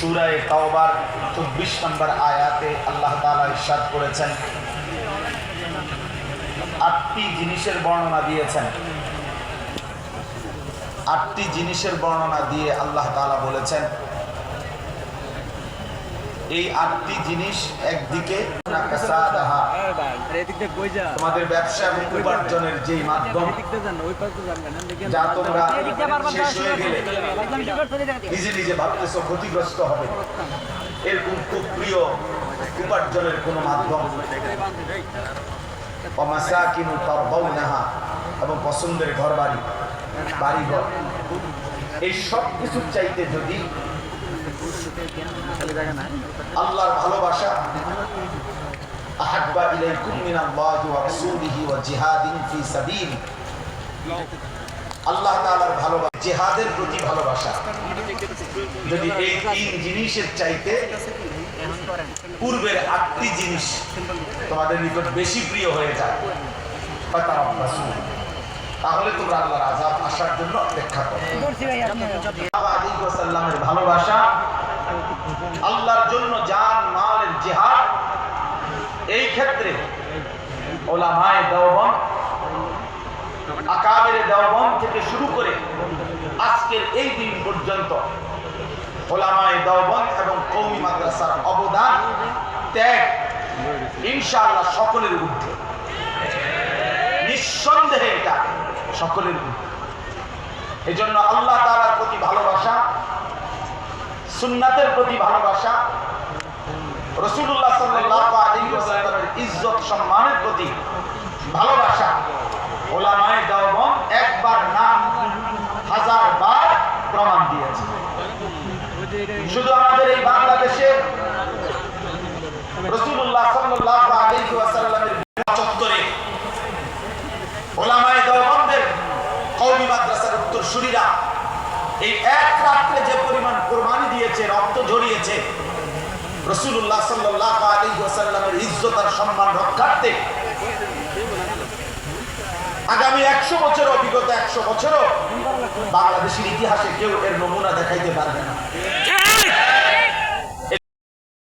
সুরায় তাওবার চব্বিশ নম্বর আয়াতে আল্লাহ তালা ইরশাদ করেছেন। আটটি জিনিসের বর্ণনা দিয়েছেন। আটটি জিনিসের বর্ণনা দিয়ে আল্লাহ তালা বলেছেন এই আটটি জিনিস একদিকে তোমাদের ব্যবসা এবং উপার্জনের যেই মাধ্যম, যা তোমরা শেষ হয়ে গেলে, নিজে নিজে ভাবতেছ ক্ষতিগ্রস্ত হবে। এরকম খুব প্রিয় উপার্জনের কোনো মাধ্যম। এবং পছন্দের ঘর বাড়ি বাড়ি ঘর এই সব কিছুর চাইতে যদি আল্লাহর ভালোবাসা আহাব্বা ইলাইকুম মিনাল্লাহি ওয়া রাসূলিহি ওয়া জিহাদিন ফি সাবিল। আল্লাহ তাআলার ভালোবাসা জিহাদের প্রতি ভালোবাসা। যদি এই তিন জিনিসের চাইতে পূর্বের আটটি জিনিস তোমাদের নিকট বেশি প্রিয় হয়ে যায় তাহলে তোমরা আল্লাহর আযাব আসার জন্য অপেক্ষা করো। ভালোবাসা আল্লাহর জন্য জান মালের জিহাদ। এই ক্ষেত্রে ওলামায়ে দেওবন আকাবের দেওবন থেকে শুরু করে আজকের এই দিন পর্যন্ত ওলামায়ে দেওবন এবং কৌমি মাদ্রাসার অবদান ত্যাগ ইনশাআল্লাহ সকলের ঊর্ধ্বে। নিঃসন্দেহে এটা সকলের ঊর্ধ্বে। এই জন্য আল্লাহ তাআলার প্রতি ভালোবাসা সুন্নাতের প্রতি ভালোবাসা ইজ্জত সম্মানের প্রতি আমাদের বাংলাদেশে চত্বরে মাদ্রাসার উত্তরসূরিরা এই এক রাত্রে যে পরিমাণ কোরবানি রক্ত ঝরিয়েছে। রসুল্লাহ সাল্লাহ আলী ইজ্জত আর সম্মান রক্ষার্থে। আগামী একশো বছর অভিজ্ঞতা একশো বছরও বাংলাদেশের ইতিহাসে কেউ এর নমুনা দেখাইতে পারবে না।